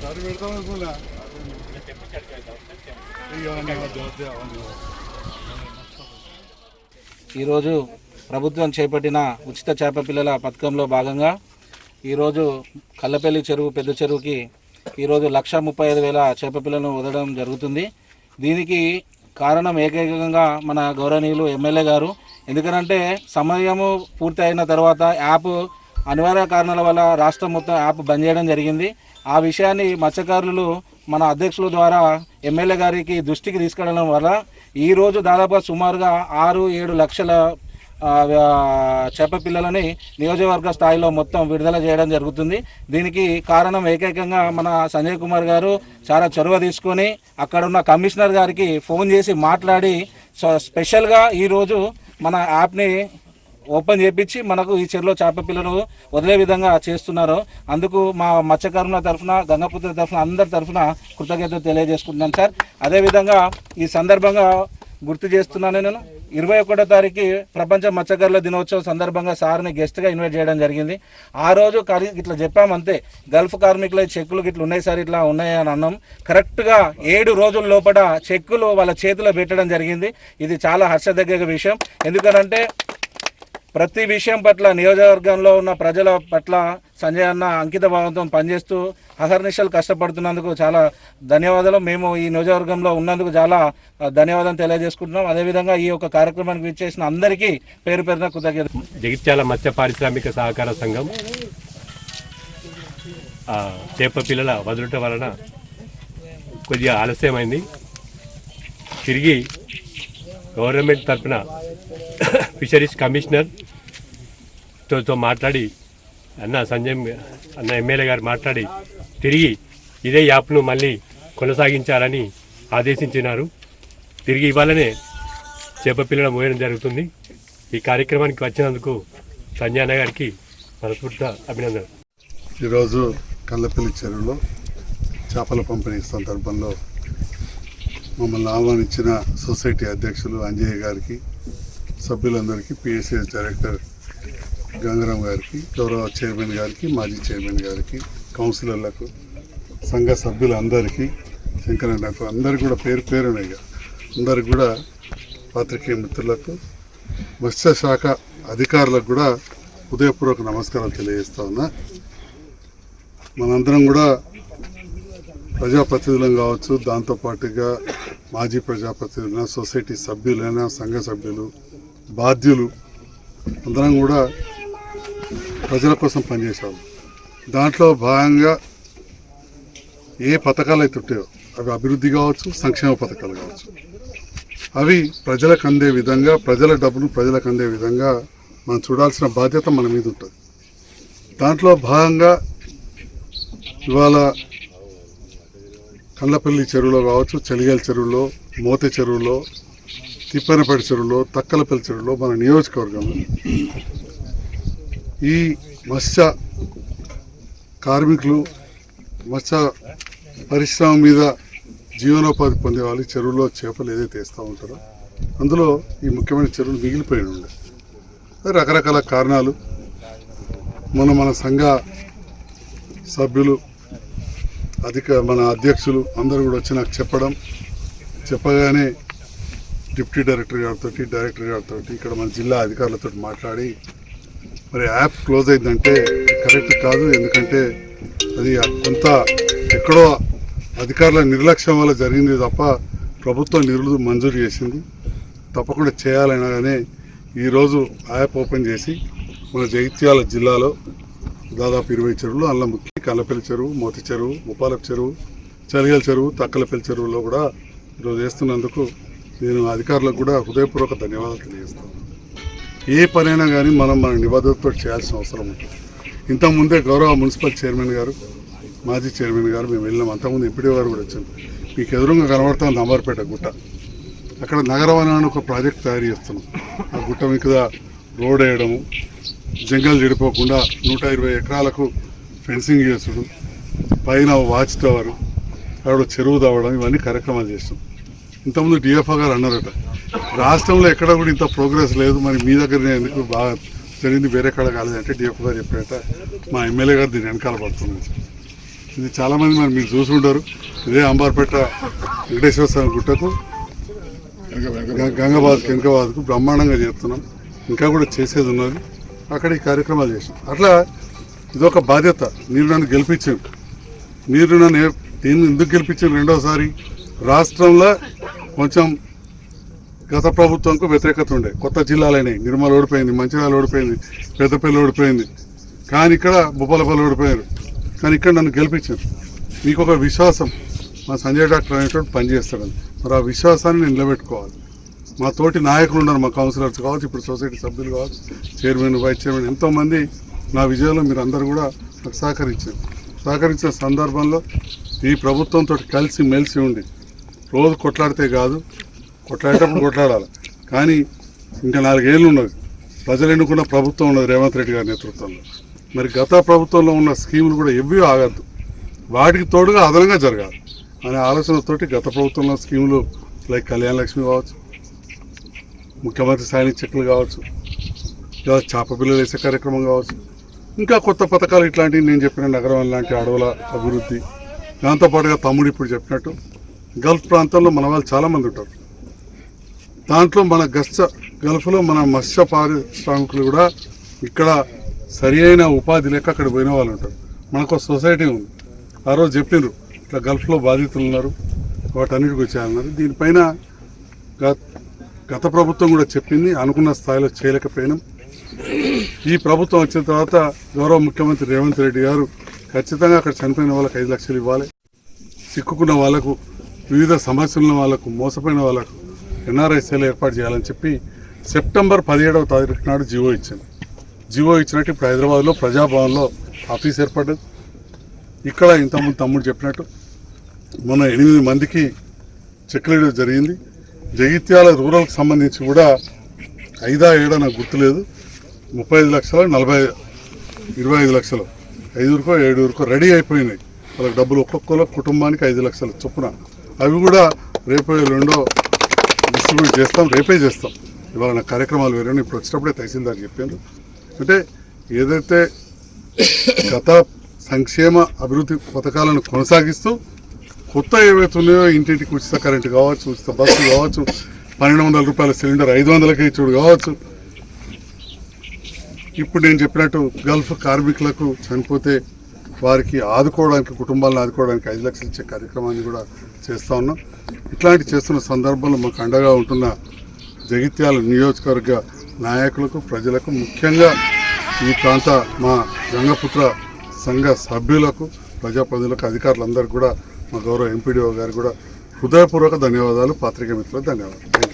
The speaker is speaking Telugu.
సారి పెడతాం అనుకున్నా ఈరోజు ప్రభుత్వం చేపట్టిన ఉచిత చేప పిల్లల పథకంలో భాగంగా ఈరోజు కల్లపల్లి చెరువు పెద్ద చెరువుకి ఈరోజు లక్ష ముప్పై ఐదు వేల చేప పిల్లలను వదలడం జరుగుతుంది. దీనికి కారణం ఏకైకంగా మన గౌరవనీయులు ఎమ్మెల్యే గారు. ఎందుకనంటే సమయము పూర్తి అయిన తర్వాత యాప్ అనివార్య కారణాల వల్ల రాష్ట్రం మొత్తం యాప్ బంద్ చేయడం జరిగింది. ఆ విషయాన్ని మత్స్యకారులు మన అధ్యక్షుల ద్వారా ఎమ్మెల్యే గారికి దృష్టికి తీసుకెళ్ళడం వల్ల ఈరోజు దాదాపు సుమారుగా ఆరు ఏడు లక్షల చేప పిల్లలని నియోజకవర్గ స్థాయిలో మొత్తం విడుదల చేయడం జరుగుతుంది. దీనికి కారణం ఏకైకంగా మన సంజయ్ కుమార్ గారు చాలా చొరవ తీసుకొని అక్కడున్న కమిషనర్ గారికి ఫోన్ చేసి మాట్లాడి స్పెషల్గా ఈరోజు మన యాప్ని ఓపెన్ చేపించి మనకు ఈ చెరువులో చేప పిల్లలు వదిలే విధంగా చేస్తున్నారు. అందుకు మా మత్స్యకారుల తరఫున గంగపుత్ర తరఫున అందరి తరఫున కృతజ్ఞతలు తెలియజేసుకుంటున్నాను సార్. అదేవిధంగా ఈ సందర్భంగా గుర్తు చేస్తున్నాను నేను. ఇరవై ఒకటో తారీఖు ప్రపంచ మత్స్యకారుల దినోత్సవం సందర్భంగా సార్ని గెస్ట్గా ఇన్వైట్ చేయడం జరిగింది. ఆ రోజు కలి ఇట్లా చెప్పామంతే గల్ఫ్ కార్మికుల చెక్కులు ఇట్లా ఉన్నాయి సార్ ఇట్లా ఉన్నాయి అని అన్నాం. కరెక్ట్గా ఏడు రోజుల లోపల చెక్కులు వాళ్ళ చేతిలో పెట్టడం జరిగింది. ఇది చాలా హర్షదగ్గ విషయం. ఎందుకనంటే ప్రతి విషయం పట్ల నియోజకవర్గంలో ఉన్న ప్రజల పట్ల సంజయ్ అన్న అంకిత భావంతో పనిచేస్తూ అహర్నిశలు కష్టపడుతున్నందుకు చాలా ధన్యవాదాలు. మేము ఈ నియోజకవర్గంలో ఉన్నందుకు చాలా ధన్యవాదం ధన్యవాదాలు తెలియజేసుకుంటున్నాం. అదేవిధంగా ఈ యొక్క కార్యక్రమానికి విచ్చేసిన అందరికీ పేరు పేరున కృతజ్ఞత జగిత్యాల మత్స్య పారిశ్రామిక సహకార సంఘం చేప పిల్లల వదులుట వలన కొద్దిగా ఆలస్యమైంది. తిరిగి గవర్నమెంట్ తరఫున ఫిషరీస్ కమిషనర్తో మాట్లాడి అన్న సంజయ్ అన్న ఎమ్మెల్యే గారు మాట్లాడి తిరిగి ఇదే యాప్ను మళ్ళీ కొనసాగించాలని ఆదేశించినారు. తిరిగి ఇవ్వాలనే చేప పిల్లడం మోయడం జరుగుతుంది. ఈ కార్యక్రమానికి వచ్చినందుకు సంజయ్ గారికి మనస్ఫూర్తిగా అభినందనలు. ఈరోజు కల్లపల్లి చెరువులో చేపల పంపిణీ సందర్భంలో మమ్మల్ని ఆహ్వానించిన సొసైటీ అధ్యక్షులు అంజయ్య గారికి సభ్యులందరికీ పిఎస్ఎస్ డైరెక్టర్ గంగరాం గారికి గౌరవ చైర్మన్ గారికి మాజీ చైర్మన్ గారికి కౌన్సిలర్లకు సంఘ సభ్యులందరికీ శంకరన్నకు అందరికి కూడా పేరు పేరునయ్య అందరికి కూడా పాత్రికేయ మిత్రులకు మత్స్యశాఖ అధికారులకు కూడా హృదయపూర్వక నమస్కారాలు తెలియజేస్తా ఉన్నా. మనందరం కూడా ప్రజాప్రతినిధులం కావచ్చు దాంతోపాటుగా మాజీ ప్రజాప్రతినిధులైన సొసైటీ సభ్యులైన సంఘ సభ్యులు బాధ్యులు అందరం కూడా ప్రజల కోసం పనిచేసాము దాంట్లో భాగంగా ఏ పథకాలు అయితే ఉంటాయో అవి అభివృద్ధి కావచ్చు సంక్షేమ పథకాలు కావచ్చు అవి ప్రజలకు అందే విధంగా ప్రజల డబ్బును ప్రజలకు అందే విధంగా మనం చూడాల్సిన బాధ్యత మన మీద ఉంటుంది. దాంట్లో భాగంగా ఇవాళ కళ్ళపల్లి చెరువులో కావచ్చు చలిగల చెరువులో మోతే చెరువులో తిప్పనపేట చెరువులో తక్కలపల్లి చెరువులో మన నియోజకవర్గం. ఈ మత్స్య కార్మికులు మత్స్య పరిశ్రమ మీద జీవనోపాధి పొందే వాళ్ళు చెరువులో చేపలు ఏదైతే వేస్తూ ఉంటారో అందులో ఈ ముఖ్యమైన చెరువులు మిగిలిపోయి ఉండే. రకరకాల కారణాలు. మన మన సంఘ సభ్యులు అధిక మన అధ్యక్షులు అందరూ కూడా వచ్చి నాకు చెప్పడం చెప్పగానే డిప్యూటీ డైరెక్టర్ గారితో డైరెక్టర్ గారితో ఇక్కడ మన జిల్లా అధికారులతో మాట్లాడి మరి యాప్ క్లోజ్ అయిందంటే కరెక్ట్ కాదు. ఎందుకంటే అది కొంత ఎక్కడో అధికారుల నిర్లక్ష్యం వల్ల జరిగింది తప్ప ప్రభుత్వం నిరులు మంజూరు చేసింది. తప్పకుండా చేయాలనగానే ఈరోజు యాప్ ఓపెన్ చేసి మన జగిత్యాల జిల్లాలో దాదాపు ఇరవై చెరువులు అల్లం కల్లపల్లి చెరువు మోతి చెరువు ముప్పాలపు చెరువు చలిగల చెరువు తక్కలపల్లి చెరువులో కూడా ఈరోజు వేస్తున్నందుకు నేను అధికారులకు కూడా హృదయపూర్వక ధన్యవాదాలు తెలియజేస్తాను ఏ పనైనా కానీ మనం మన నిబద్ధతతో చేయాల్సిన అవసరం ఉంటుంది. ఇంతకుముందే గౌరవ మున్సిపల్ చైర్మన్ గారు మాజీ చైర్మన్ గారు మేము వెళ్ళినాం. అంతకుముందు ఎంపీడీ గారు కూడా వచ్చాం మీకు ఎదురుగా కనబడుతుంది నంబర్పేట గుట్ట. అక్కడ నగరవనం అని ఒక ప్రాజెక్ట్ తయారు చేస్తున్నాం. ఆ గుట్ట మీద రోడ్ వేయడము జంగల్ చెడిపోకుండా నూట ఇరవై ఎకరాలకు ఫెన్సింగ్ చేసుడు పైన వాచ్ టవర్ అక్కడ చెరువు తవ్వడం ఇవన్నీ కార్యక్రమాలు చేస్తాం ఇంతకుముందు డిఎఫ్ఓ గారు అన్నారట రాష్ట్రంలో ఎక్కడ కూడా ఇంత ప్రోగ్రెస్ లేదు మరి మీ దగ్గర ఎందుకు బాగా జరిగింది వేరే కాడ కాలేదు అంటే డిఎఫ్ఓ గారు చెప్పారట మా ఎమ్మెల్యే గారు దీని వెనకాల పడుతుంది ఇది చాలామంది మరి మీరు చూసుకుంటారు ఇదే అంబార్పేట వెంకటేశ్వర స్వామి గుట్టకు గ- గంగాబాద్ బ్రహ్మాండంగా చేస్తున్నాం. ఇంకా కూడా చేసేది ఉన్నది. అక్కడ ఈ కార్యక్రమాలు చేసాం అట్లా ఇదొక బాధ్యత. మీరు నన్ను గెలిపించారు. మీరు నన్ను నేను ఎందుకు గెలిపించారు రెండోసారి? రాష్ట్రంలో కొంచెం గత ప్రభుత్వంకు వ్యతిరేకత ఉండే. కొత్త జిల్లాలైనాయి. నిర్మల్ ఓడిపోయింది మంచిర్యాల ఓడిపోయింది పెద్దపల్లి ఓడిపోయింది. కానీ ఇక్కడ బొప్పలపల్లి ఓడిపోయారు. కానీ ఇక్కడ నన్ను గెలిపించారు. మీకు ఒక విశ్వాసం. మా సంజయ్ డాక్టర్ అనేటువంటి పనిచేస్తాడని. మరి ఆ విశ్వాసాన్ని నేను నిలబెట్టుకోవాలి. మా తోటి నాయకులు ఉన్నారు మా కౌన్సిలర్స్ కావచ్చు ఇప్పుడు సొసైటీ సభ్యులు కావచ్చు చైర్మన్ వైస్ చైర్మన్ ఎంతోమంది నా విజయంలో మీరు అందరూ కూడా నాకు సహకరించారు. సహకరించిన సందర్భంలో ఈ ప్రభుత్వంతో కలిసి మెలిసి ఉండి రోజు కొట్లాడితే కాదు కొట్లాడేటప్పుడు కొట్లాడాలి. కానీ ఇంకా నాలుగేళ్ళు ఉన్నది. ప్రజలు ఎన్నుకున్న ప్రభుత్వం ఉన్నది రేవంత్ రెడ్డి గారి నేతృత్వంలో. మరి గత ప్రభుత్వంలో ఉన్న స్కీములు కూడా ఎవ్వీ ఆగద్దు. వాటికి తోడుగా అదనంగా జరగాలి అనే ఆలోచనతోటి గత ప్రభుత్వంలో స్కీములు లైక్ కళ్యాణ లక్ష్మి కావచ్చు ముఖ్యమంత్రి సాయని చెక్కులు కావచ్చు లేదా చేప పిల్లలు వేసే కార్యక్రమం కావచ్చు ఇంకా కొత్త పథకాలు ఇట్లాంటివి నేను చెప్పిన నగరం లాంటి అడవుల అభివృద్ధి. దాంతోపాటుగా తమ్ముడు ఇప్పుడు చెప్పినట్టు గల్ఫ్ ప్రాంతంలో మన వాళ్ళు చాలామంది ఉంటారు. దాంట్లో మన గస్త గల్ఫ్లో మన మత్స్య పారిశ్రామికులు కూడా ఇక్కడ సరి అయిన ఉపాధి లేక అక్కడ పోయిన వాళ్ళు ఉంటారు. మనకు సొసైటీ ఉంది. ఆ రోజు చెప్పిండ్రు ఇట్లా గల్ఫ్లో బాధితులు ఉన్నారు వాటన్నిటికి వచ్చేయాలన్నారు. దీనిపైన గత ప్రభుత్వం కూడా చెప్పింది అనుకున్న స్థాయిలో చేయలేకపోయినాం. ఈ ప్రభుత్వం వచ్చిన తర్వాత గౌరవ ముఖ్యమంత్రి రేవంత్ రెడ్డి గారు ఖచ్చితంగా అక్కడ చనిపోయిన వాళ్ళకి ఐదు లక్షలు ఇవ్వాలి. చిక్కుకున్న వాళ్ళకు వివిధ సమస్యల వాళ్ళకు వాళ్ళకు మోసపోయిన వాళ్ళకు ఎన్ఆర్ఐసీలు ఏర్పాటు చేయాలని చెప్పి సెప్టెంబర్ పదిహేడవ తారీఖు నాడు జివో ఇచ్చింది. జివో ఇచ్చినట్టు ఇప్పుడు హైదరాబాద్లో ప్రజాభవన్లో ఆఫీస్ ఏర్పడ్డది. ఇక్కడ ఇంతకుముందు తమ్ముడు చెప్పినట్టు మొన్న ఎనిమిది మందికి చెక్లేయడం జరిగింది. జగిత్యాల రూరల్కి సంబంధించి కూడా ఐదా ఏడా నాకు గుర్తులేదు. ముప్పై ఐదు లక్షలు నలభై ఇరవై ఐదు లక్షలు. ఐదుగురికో ఏడుగురికో రెడీ అయిపోయినాయి. వాళ్ళకి డబ్బులు ఒక్కొక్కరు కుటుంబానికి ఐదు లక్షలు చొప్పున. అవి కూడా రేపే రెండో డిస్ట్రిబ్యూట్ చేస్తాం రేపే చేస్తాం. ఇవాళ నా కార్యక్రమాలు వేరే ఇప్పుడు వచ్చినప్పుడే తహసీల్దార్ చెప్పాను అంటే ఏదైతే గత సంక్షేమ అభివృద్ధి పథకాలను కొనసాగిస్తూ కొత్త ఏవైతే ఉన్నాయో ఇంటింటికి ఉచిత కరెంటు కావచ్చు ఉచిత బస్సు కావచ్చు పన్నెండు వందల రూపాయల సిలిండర్ ఐదు వందలకి ఇచ్చుడు కావచ్చు ఇప్పుడు నేను చెప్పినట్టు గల్ఫ్ కార్మికులకు చనిపోతే వారికి ఆదుకోవడానికి కుటుంబాలను ఆదుకోవడానికి ఐదు లక్షలు ఇచ్చే కార్యక్రమాన్ని కూడా చేస్తూ ఉన్నాం. ఇట్లాంటి చేస్తున్న సందర్భంలో మాకు అండగా ఉంటున్న జగిత్యాల నియోజకవర్గ నాయకులకు ప్రజలకు ముఖ్యంగా ఈ ప్రాంత మా గంగపుత్ర సంఘ సభ్యులకు ప్రజాప్రతినిధులకు అధికారులందరికీ కూడా మా గౌరవ ఎంపీడీఓ గారు కూడా హృదయపూర్వక ధన్యవాదాలు పాత్రిక మిత్రులకు ధన్యవాదాలు.